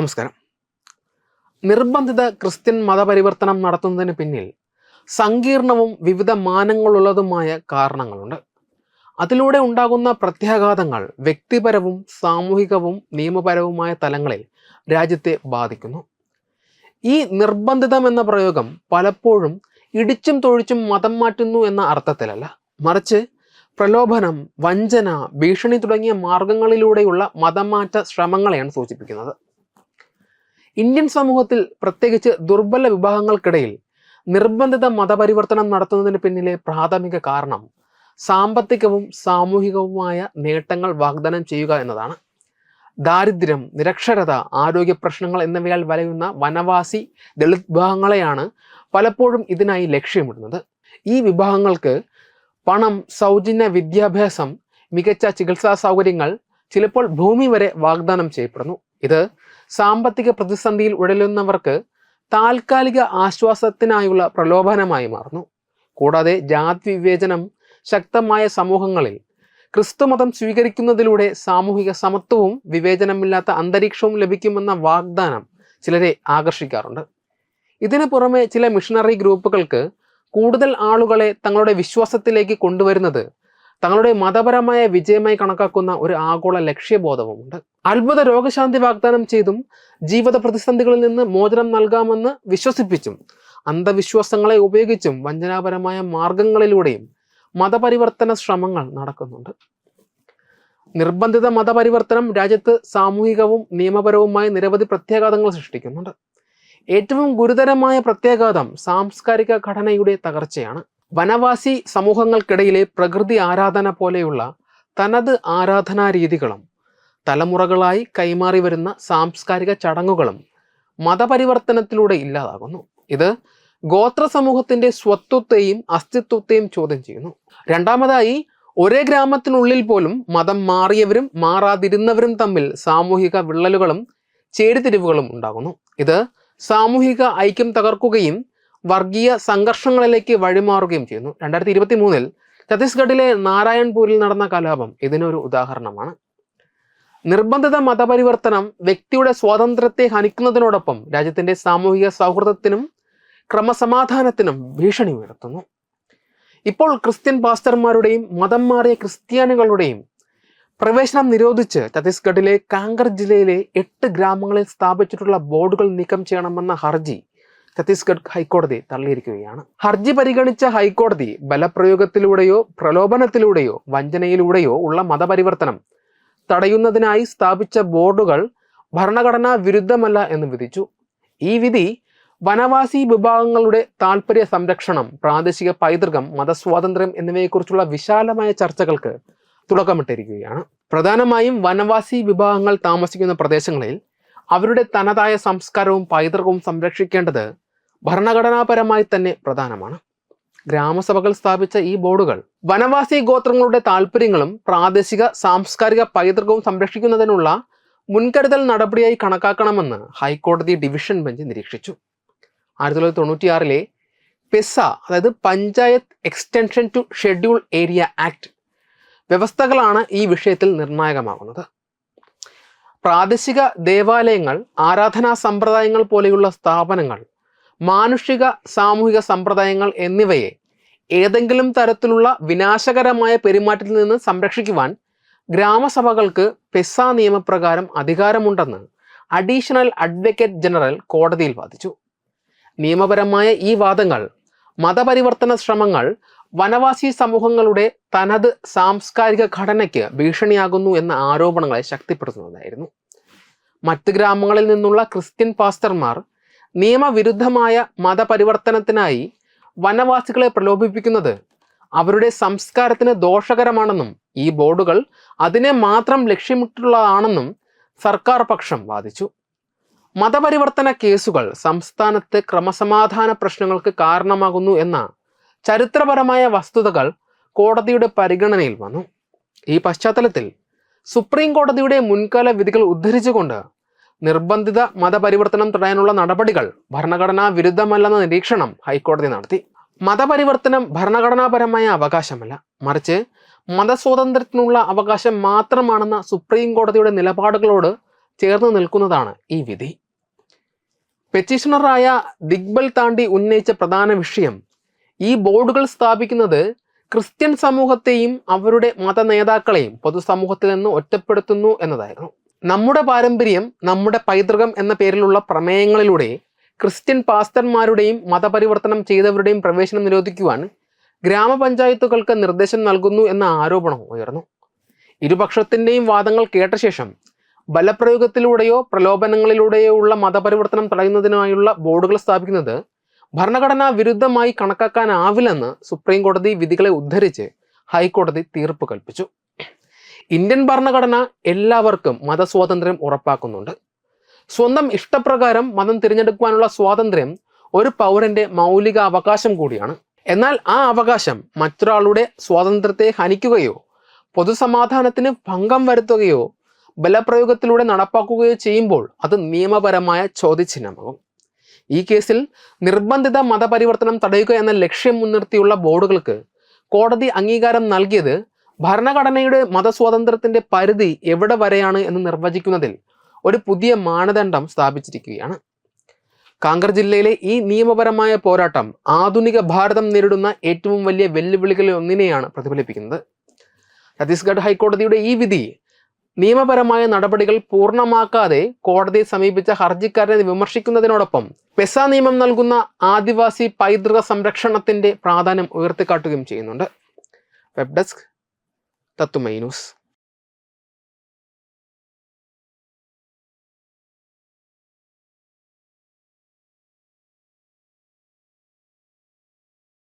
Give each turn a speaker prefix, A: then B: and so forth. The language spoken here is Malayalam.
A: നമസ്കാരം. നിർബന്ധിത ക്രിസ്ത്യൻ മതപരിവർത്തനം നടത്തുന്നതിന് പിന്നിൽ സങ്കീർണവും വിവിധ മാനങ്ങളുള്ളതുമായ കാരണങ്ങളുണ്ട്. അതിലൂടെ ഉണ്ടാകുന്ന പ്രത്യാഘാതങ്ങൾ വ്യക്തിപരവും സാമൂഹികവും നിയമപരവുമായ തലങ്ങളിൽ രാജ്യത്തെ ബാധിക്കുന്നു. ഈ നിർബന്ധിതം എന്ന പ്രയോഗം പലപ്പോഴും ഇടിച്ചും തൊഴിച്ചും മതം മാറ്റുന്നു എന്ന അർത്ഥത്തിലല്ല. മറിച്ച് പ്രലോഭനം വഞ്ചന ഭീഷണി തുടങ്ങിയ മാർഗങ്ങളിലൂടെയുള്ള മതമാറ്റ ശ്രമങ്ങളെയാണ് സൂചിപ്പിക്കുന്നത്. ഇന്ത്യൻ സമൂഹത്തിൽ പ്രത്യേകിച്ച് ദുർബല വിഭാഗങ്ങൾക്കിടയിൽ നിർബന്ധിത മതപരിവർത്തനം നടത്തുന്നതിന് പിന്നിലെ പ്രാഥമിക കാരണം സാമ്പത്തികവും സാമൂഹികവുമായ നേട്ടങ്ങൾ വാഗ്ദാനം ചെയ്യുക എന്നതാണ്. ദാരിദ്ര്യം നിരക്ഷരത ആരോഗ്യ പ്രശ്നങ്ങൾ എന്നിവയാൽ വലയുന്ന വനവാസി ദളിത് വിഭാഗങ്ങളെയാണ് പലപ്പോഴും ഇതിനായി ലക്ഷ്യമിടുന്നത്. ഈ വിഭാഗങ്ങൾക്ക് പണം സൗജന്യ വിദ്യാഭ്യാസം മികച്ച ചികിത്സാ സൗകര്യങ്ങൾ ചിലപ്പോൾ ഭൂമി വരെ വാഗ്ദാനം ചെയ്യപ്പെടുന്നു. ഇത് സാമ്പത്തിക പ്രതിസന്ധിയിൽ ഉഴലുന്നവർക്ക് താൽക്കാലിക ആശ്വാസത്തിനായുള്ള പ്രലോഭനമായി മാറുന്നു. കൂടാതെ ജാതി വിവേചനം ശക്തമായ സമൂഹങ്ങളിൽ ക്രിസ്തുമതം സ്വീകരിക്കുന്നതിലൂടെ സാമൂഹിക സമത്വവും വിവേചനമില്ലാത്ത അന്തരീക്ഷവും ലഭിക്കുമെന്ന വാഗ്ദാനം ചിലരെ ആകർഷിക്കാറുണ്ട്. ഇതിനു പുറമെ ചില മിഷണറി ഗ്രൂപ്പുകൾക്ക് കൂടുതൽ ആളുകളെ തങ്ങളുടെ വിശ്വാസത്തിലേക്ക് കൊണ്ടുവരുന്നത് തങ്ങളുടെ മതപരമായ വിജയമായി കണക്കാക്കുന്ന ഒരു ആഗോള ലക്ഷ്യബോധവുമുണ്ട്. അത്ഭുത രോഗശാന്തി വാഗ്ദാനം ചെയ്തും ജീവിത പ്രതിസന്ധികളിൽ നിന്ന് മോചനം നൽകാമെന്ന് വിശ്വസിപ്പിച്ചും അന്ധവിശ്വാസങ്ങളെ ഉപയോഗിച്ചും വഞ്ചനാപരമായ മാർഗങ്ങളിലൂടെയും മതപരിവർത്തന ശ്രമങ്ങൾ നടക്കുന്നുണ്ട്. നിർബന്ധിത മതപരിവർത്തനം രാജ്യത്ത് സാമൂഹികവും നിയമപരവുമായ നിരവധി പ്രത്യാഘാതങ്ങൾ സൃഷ്ടിക്കുന്നുണ്ട്. ഏറ്റവും ഗുരുതരമായ പ്രത്യാഘാതം സാംസ്കാരിക ഘടനയുടെ തകർച്ചയാണ്. വനവാസി സമൂഹങ്ങൾക്കിടയിലെ പ്രകൃതി ആരാധന പോലെയുള്ള തനത് ആരാധനാ രീതികളും തലമുറകളായി കൈമാറി വരുന്ന സാംസ്കാരിക ചടങ്ങുകളും മതപരിവർത്തനത്തിലൂടെ ഇല്ലാതാകുന്നു. ഇത് ഗോത്ര സമൂഹത്തിന്റെ സ്വത്വത്തെയും അസ്തിത്വത്തെയും ചോദ്യം ചെയ്യുന്നു. രണ്ടാമതായി ഒരേ ഗ്രാമത്തിനുള്ളിൽ പോലും മതം മാറിയവരും മാറാതിരുന്നവരും തമ്മിൽ സാമൂഹിക വിള്ളലുകളും ചേരിതിരിവുകളും ഉണ്ടാകുന്നു. ഇത് സാമൂഹിക ഐക്യം തകർക്കുകയും വർഗീയ സംഘർഷങ്ങളിലേക്ക് വഴിമാറുകയും ചെയ്യുന്നു. രണ്ടായിരത്തി ഇരുപത്തി മൂന്നിൽ ഛത്തീസ്ഗഡിലെ നാരായൺപൂരിൽ നടന്ന കലാപം ഇതിനൊരു ഉദാഹരണമാണ്. നിർബന്ധിത മതപരിവർത്തനം വ്യക്തിയുടെ സ്വാതന്ത്ര്യത്തെ ഹനിക്കുന്നതിനോടൊപ്പം രാജ്യത്തിന്റെ സാമൂഹിക സൗഹൃദത്തിനും ക്രമസമാധാനത്തിനും ഭീഷണി ഉയർത്തുന്നു. ഇപ്പോൾ ക്രിസ്ത്യൻ പാസ്റ്റർമാരുടെയും മതം മാറിയ ക്രിസ്ത്യാനികളുടെയും പ്രവേശനം നിരോധിച്ച് ഛത്തീസ്ഗഡിലെ കാങ്കർ ജില്ലയിലെ എട്ട് ഗ്രാമങ്ങളിൽ സ്ഥാപിച്ചിട്ടുള്ള ബോർഡുകൾ നീക്കം ചെയ്യണമെന്ന ഹർജി ഛത്തീസ്ഗഡ് ഹൈക്കോടതി തള്ളിയിരിക്കുകയാണ്. ഹർജി പരിഗണിച്ച ഹൈക്കോടതി ബലപ്രയോഗത്തിലൂടെയോ പ്രലോഭനത്തിലൂടെയോ വഞ്ചനയിലൂടെയോ ഉള്ള മതപരിവർത്തനം തടയുന്നതിനായി സ്ഥാപിച്ച ബോർഡുകൾ ഭരണഘടനാ വിരുദ്ധമല്ല എന്ന് വിധിച്ചു. ഈ വിധി വനവാസി വിഭാഗങ്ങളുടെ താൽപ്പര്യ സംരക്ഷണം പ്രാദേശിക പൈതൃകം മതസ്വാതന്ത്ര്യം എന്നിവയെക്കുറിച്ചുള്ള വിശാലമായ ചർച്ചകൾക്ക് തുടക്കമിട്ടിരിക്കുകയാണ്. പ്രധാനമായും വനവാസി വിഭാഗങ്ങൾ താമസിക്കുന്ന പ്രദേശങ്ങളിൽ അവരുടെ തനതായ സംസ്കാരവും പൈതൃകവും സംരക്ഷിക്കേണ്ടത് ഭരണഘടനാപരമായി തന്നെ പ്രധാനമാണ്. ഗ്രാമസഭകൾ സ്ഥാപിച്ച ഈ ബോർഡുകൾ വനവാസി ഗോത്രങ്ങളുടെ താല്പര്യങ്ങളും പ്രാദേശിക സാംസ്കാരിക പൈതൃകവും സംരക്ഷിക്കുന്നതിനുള്ള മുൻകരുതൽ നടപടിയായി കണക്കാക്കണമെന്ന് ഹൈക്കോടതി ഡിവിഷൻ ബെഞ്ച് നിരീക്ഷിച്ചു. ആയിരത്തി തൊള്ളായിരത്തി തൊണ്ണൂറ്റിയാറിലെ പെസ അതായത് panchayat extension to schedule area act വ്യവസ്ഥകളാണ് ഈ വിഷയത്തിൽ നിർണായകമാകുന്നത്. പ്രാദേശിക ദേവാലയങ്ങൾ ആരാധനാ സമ്പ്രദായങ്ങൾ പോലെയുള്ള സ്ഥാപനങ്ങൾ മാനുഷിക സാമൂഹിക സമ്പ്രദായങ്ങൾ എന്നിവയെ ഏതെങ്കിലും തരത്തിലുള്ള വിനാശകരമായ പെരുമാറ്റത്തിൽ നിന്ന് സംരക്ഷിക്കുവാൻ ഗ്രാമസഭകൾക്ക് പെസ നിയമപ്രകാരം അധികാരമുണ്ടെന്ന് അഡീഷണൽ അഡ്വക്കേറ്റ് ജനറൽ കോടതിയിൽ വാദിച്ചു. നിയമപരമായ ഈ വാദങ്ങൾ മതപരിവർത്തന ശ്രമങ്ങൾ വനവാസി സമൂഹങ്ങളുടെ തനത് സാംസ്കാരിക ഘടനയ്ക്ക് ഭീഷണിയാകുന്നു എന്ന ആരോപണങ്ങളെ ശക്തിപ്പെടുത്തുന്നതായിരുന്നു. മറ്റ് ഗ്രാമങ്ങളിൽ നിന്നുള്ള ക്രിസ്ത്യൻ പാസ്റ്റർമാർ നിയമവിരുദ്ധമായ മതപരിവർത്തനത്തിനായി വനവാസികളെ പ്രലോഭിപ്പിക്കുന്നത് അവരുടെ സംസ്കാരത്തിന് ദോഷകരമാണെന്നും ഈ ബോർഡുകൾ അതിനെ മാത്രം ലക്ഷ്യമിട്ടുള്ളതാണെന്നും സർക്കാർ പക്ഷം വാദിച്ചു. മതപരിവർത്തന കേസുകൾ സംസ്ഥാനത്ത് ക്രമസമാധാന പ്രശ്നങ്ങൾക്ക് കാരണമാകുന്നു എന്ന ചരിത്രപരമായ വസ്തുതകൾ കോടതിയുടെ പരിഗണനയിൽ വന്നു. ഈ പശ്ചാത്തലത്തിൽ സുപ്രീം കോടതിയുടെ മുൻകാല വിധികൾ ഉദ്ധരിച്ചുകൊണ്ട് നിർബന്ധിത മതപരിവർത്തനം തടയാനുള്ള നടപടികൾ ഭരണഘടനാ വിരുദ്ധമല്ലെന്ന നിരീക്ഷണം ഹൈക്കോടതി നടത്തി. മതപരിവർത്തനം ഭരണഘടനാപരമായ അവകാശമല്ല. മറിച്ച് മതസ്വാതന്ത്ര്യത്തിനുള്ള അവകാശം മാത്രമാണെന്ന സുപ്രീം കോടതിയുടെ നിലപാടുകളോട് ചേർന്ന് നിൽക്കുന്നതാണ് ഈ വിധി. പെറ്റീഷണറായ ദിഗ്ബൽ താണ്ടി ഉന്നയിച്ച പ്രധാന വിഷയം ഈ ബോർഡുകൾ സ്ഥാപിക്കുന്നത് ക്രിസ്ത്യൻ സമൂഹത്തെയും അവരുടെ മത നേതാക്കളെയും പൊതുസമൂഹത്തിൽ നിന്ന് ഒറ്റപ്പെടുത്തുന്നു എന്നതായിരുന്നു. നമ്മുടെ പാരമ്പര്യം നമ്മുടെ പൈതൃകം എന്ന പേരിലുള്ള പ്രമേയങ്ങളിലൂടെ ക്രിസ്ത്യൻ പാസ്റ്റർമാരുടെയും മതപരിവർത്തനം ചെയ്തവരുടെയും പ്രവേശനം നിരോധിക്കുവാൻ ഗ്രാമപഞ്ചായത്തുകൾക്ക് നിർദ്ദേശം നൽകുന്നു എന്ന ആരോപണം ഉയർന്നു. ഇരുപക്ഷത്തിന്റെയും വാദങ്ങൾ കേട്ട ശേഷം ബലപ്രയോഗത്തിലൂടെയോ പ്രലോഭനങ്ങളിലൂടെയോ ഉള്ള മതപരിവർത്തനം തടയുന്നതിനായുള്ള ബോർഡുകൾ സ്ഥാപിക്കുന്നത് ഭരണഘടനാ വിരുദ്ധമായി കണക്കാക്കാനാവില്ലെന്ന് സുപ്രീം കോടതി വിധികളെ ഉദ്ധരിച്ച് ഹൈക്കോടതി തീർപ്പ് കൽപ്പിച്ചു. ഇന്ത്യൻ ഭരണഘടന എല്ലാവർക്കും മതസ്വാതന്ത്ര്യം ഉറപ്പാക്കുന്നുണ്ട്. സ്വന്തം ഇഷ്ടപ്രകാരം മതം തിരഞ്ഞെടുക്കുവാനുള്ള സ്വാതന്ത്ര്യം ഒരു പൗരന്റെ മൗലിക അവകാശം കൂടിയാണ്. എന്നാൽ ആ അവകാശം മറ്റൊരാളുടെ സ്വാതന്ത്ര്യത്തെ ഹനിക്കുകയോ പൊതുസമാധാനത്തിന് ഭംഗം വരുത്തുകയോ ബലപ്രയോഗത്തിലൂടെ നടപ്പാക്കുകയോ ചെയ്യുമ്പോൾ അത് നിയമപരമായ ചോദ്യചിഹ്നമാകും. ഈ കേസിൽ നിർബന്ധിത മതപരിവർത്തനം തടയുക എന്ന ലക്ഷ്യം മുൻനിർത്തിയുള്ള ബോർഡുകൾക്ക് കോടതി അംഗീകാരം നൽകിയത് ഭരണഘടനയുടെ മതസ്വാതന്ത്ര്യത്തിന്റെ പരിധി എവിടെ വരെയാണ് എന്ന് നിർവചിക്കുന്നതിൽ ഒരു പുതിയ മാനദണ്ഡം സ്ഥാപിച്ചിരിക്കുകയാണ്. കാങ്കർ ജില്ലയിലെ ഈ നിയമപരമായ പോരാട്ടം ആധുനിക ഭാരതം നേരിടുന്ന ഏറ്റവും വലിയ വെല്ലുവിളികളിൽ ഒന്നിനെയാണ് പ്രതിഫലിപ്പിക്കുന്നത്. ഛത്തീസ്ഗഡ് ഹൈക്കോടതിയുടെ ഈ വിധി നിയമപരമായ നടപടികൾ പൂർണമാക്കാതെ കോടതിയെ സമീപിച്ച ഹർജിക്കാരനെ വിമർശിക്കുന്നതിനോടൊപ്പം പെസ നിയമം നൽകുന്ന ആദിവാസി പൈതൃക സംരക്ഷണത്തിന്റെ പ്രാധാന്യം ഉയർത്തിക്കാട്ടുകയും ചെയ്യുന്നുണ്ട്. വെബ് ഡെസ്ക് തത്തുമൈ ന്യൂസ്.